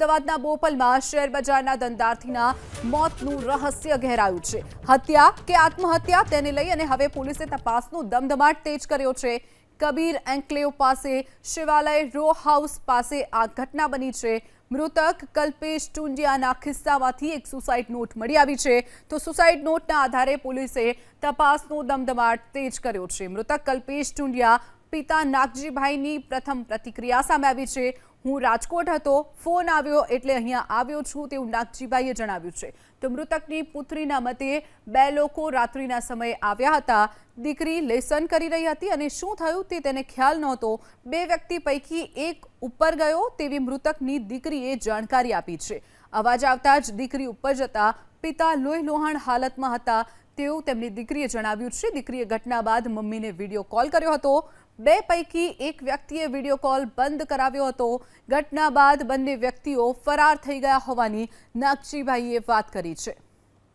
અમદાવાદના બોપલમાં શેર બજારના ધંધાર્થીના મોતનું રહસ્ય ઘેરાયું છે. હત્યા કે આત્મહત્યા તેને લઈ અને હવે પોલીસે તપાસનો ધમધમાટ તેજ કર્યો છે. કબીર એન્કલેવ પાસે શિવાલય રો હાઉસ પાસે આ ઘટના બની છે. મૃતક કલ્પેશ ટુંડિયાના ખિસ્સામાંથી એક સુસાઇડ નોટ મળી આવી છે. તો સુસાઇડ નોટના આધારે પોલીસે તપાસનો દમદમાટ તેજ કર્યો છે. મૃતક કલ્પેશ ટુંડિયા પિતા નાગજીભાઈની પ્રથમ પ્રતિક્રિયા સામે આવી છે. હું રાજકોટ હતો, ફોન આવ્યો એટલે અહીંયા આવ્યો છું તેવું નાગજીભાઈએ જણાવ્યું છે. તો મૃતકની પુત્રીના મતે બે લોકો રાત્રિના સમયે આવ્યા હતા. દીકરી લેસન કરી રહી હતી અને શું થયું તે તેને ખ્યાલ નહોતો. બે વ્યક્તિ પૈકી એક ઉપર ગયો તેવી મૃતકની દીકરીએ જાણકારી આપી છે. અવાજ આવતા જ દીકરી ઉપર જતા પિતા લોહી લોહાણ હાલતમાં હતા. તેવું તેમની દીકરીએ જણાવ્યું છે. દીકરીએ ઘટના બાદ મમ્મીને વીડિયો કોલ કર્યો હતો. બે પૈકી એક વ્યક્તિએ વીડિયો કોલ બંધ કરાવ્યો હતો. ઘટના બાદ બંને વ્યક્તિઓ ફરાર થઈ ગયા હોવાની નાગજીભાઈએ વાત કરી છે.